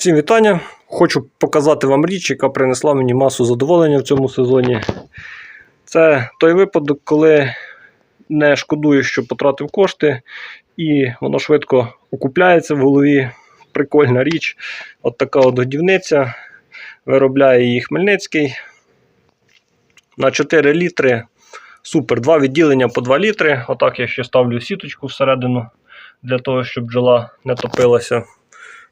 Всім вітання! Хочу показати вам річ, яка принесла мені масу задоволення в цьому сезоні. Це той випадок, коли не шкодую, що потратив кошти, і воно швидко окупляється в голові. Прикольна річ. От така от годівниця. Виробляє її Хмельницький. На 4 літри. Супер. Два відділення по 2 літри. Отак я ще ставлю сіточку всередину для того, щоб бджола не топилася.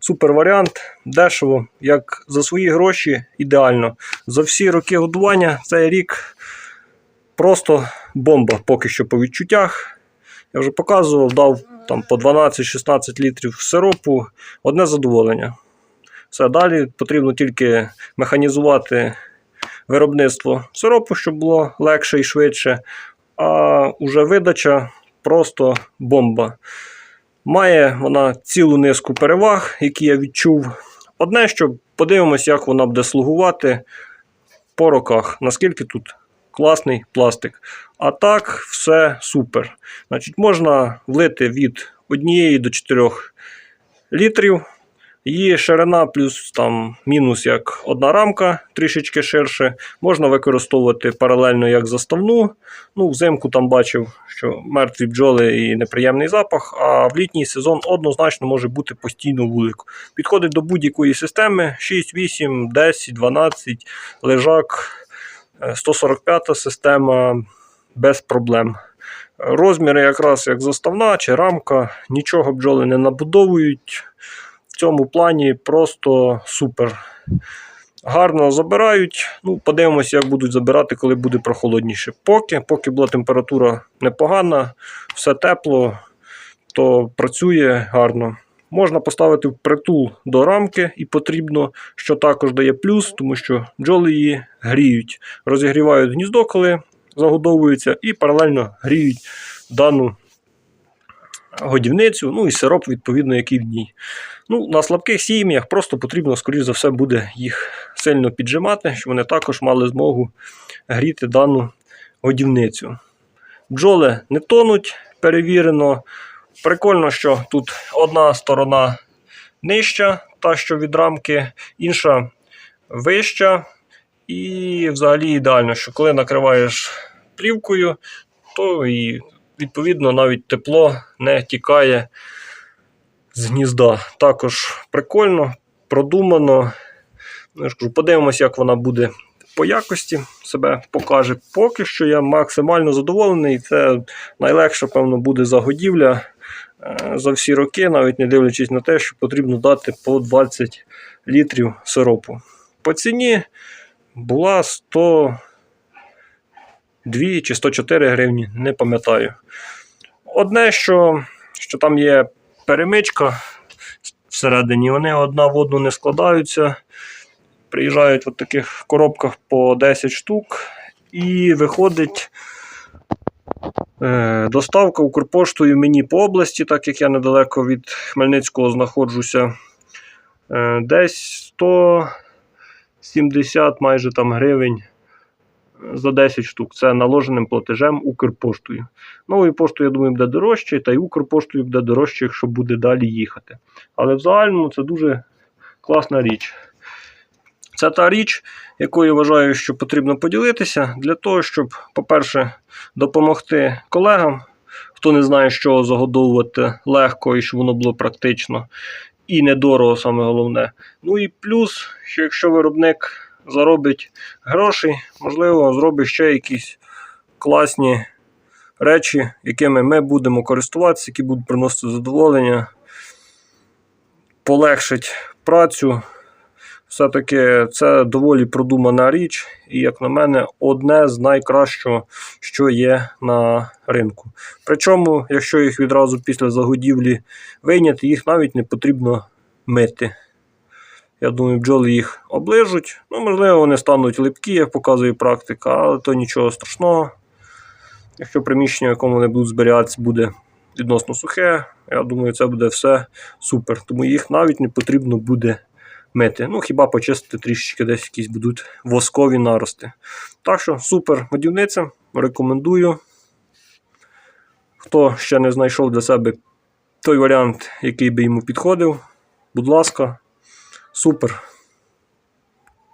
Супер варіант, дешево, як за свої гроші, ідеально. За всі роки годування цей рік просто бомба поки що по відчуттях. Я вже показував, дав там по 12-16 літрів сиропу, одне задоволення. Все, далі потрібно тільки механізувати виробництво сиропу, щоб було легше і швидше. А уже видача просто бомба. Має вона цілу низку переваг, які я відчув. Одне, що подивимось, як вона буде слугувати по роках, наскільки тут класний пластик. А так, все супер. Значить, Можна влити від 1 до 4 літрів. Її ширина плюс там мінус як одна рамка, трішечки ширше. Можна використовувати паралельно як заставну. Ну, Взимку там бачив, що мертві бджоли і неприємний запах, а в літній сезон однозначно може бути постійно вулик. Підходить до будь-якої системи: 6, 8, 10, 12, лежак, е, 145 система без проблем. Розміри якраз як заставна чи рамка, нічого бджоли не набудовують. Цьому плані просто супер. Гарно забирають. Ну, Подивимося, як будуть забирати, коли буде прохолодніше. Поки, поки була температура непогана, все тепло, то працює гарно. Можна поставити впритул до рамки і потрібно, що також дає плюс, тому що бджоли її гріють, розігрівають гніздо, коли загодовуються, і паралельно гріють дану годівницю, ну і сироп, відповідно, який в ній. Ну, На слабких сім'ях просто потрібно, скоріш за все, буде їх сильно піджимати, щоб вони також мали змогу гріти дану годівницю. Бджоли не тонуть, перевірено. Прикольно, що тут одна сторона нижча, та що від рамки, інша вища. І взагалі ідеально, що коли накриваєш плівкою, то і відповідно навіть тепло не тікає з гнізда. Також прикольно, продумано. Ну, я ж кажу, Подивимося, як вона буде по якості себе покаже. Поки що я максимально задоволений. Це найлегша, певно, буде загодівля е, за всі роки, навіть не дивлячись на те, що потрібно дати по 20 літрів сиропу. По ціні була 102 чи 104 гривні, не пам'ятаю. Одне, що, що там є перемичка всередині, вони одна в одну не складаються. Приїжджають в таких коробках по 10 штук, і виходить е, доставка Укрпоштою мені по області, так як я недалеко від Хмельницького знаходжуся. Е, десь 170 майже там гривень за 10 штук. Це наложеним платежем Укрпоштою. Новою поштою, я думаю, буде дорожче, та й Укрпоштою буде дорожче, якщо буде далі їхати. Але в загальному це дуже класна річ. Це та річ, якою вважаю, що потрібно поділитися для того, щоб, по-перше, допомогти колегам, хто не знає, що загодовувати легко і щоб воно було практично і недорого, саме головне. Ну і плюс, що якщо виробник заробить грошей, можливо, зробить ще якісь класні речі, якими ми будемо користуватися, які будуть приносити задоволення, полегшить працю. Все-таки це доволі продумана річ, і, як на мене, одне з найкращого, що є на ринку. Причому, якщо їх відразу після загодівлі вийняти, їх навіть не потрібно мити. Я думаю, бджоли їх оближуть. Ну, можливо, вони стануть липкі, як показує практика, але то нічого страшного. Якщо приміщення, в якому вони будуть зберігатися, буде відносно сухе, я думаю, це буде все супер. Тому їх навіть не потрібно буде мити. Ну, хіба почистити трішечки десь якісь будуть воскові нарости. Так що, супер годівниця, рекомендую. Хто ще не знайшов для себе той варіант, який би йому підходив, будь ласка, Супер.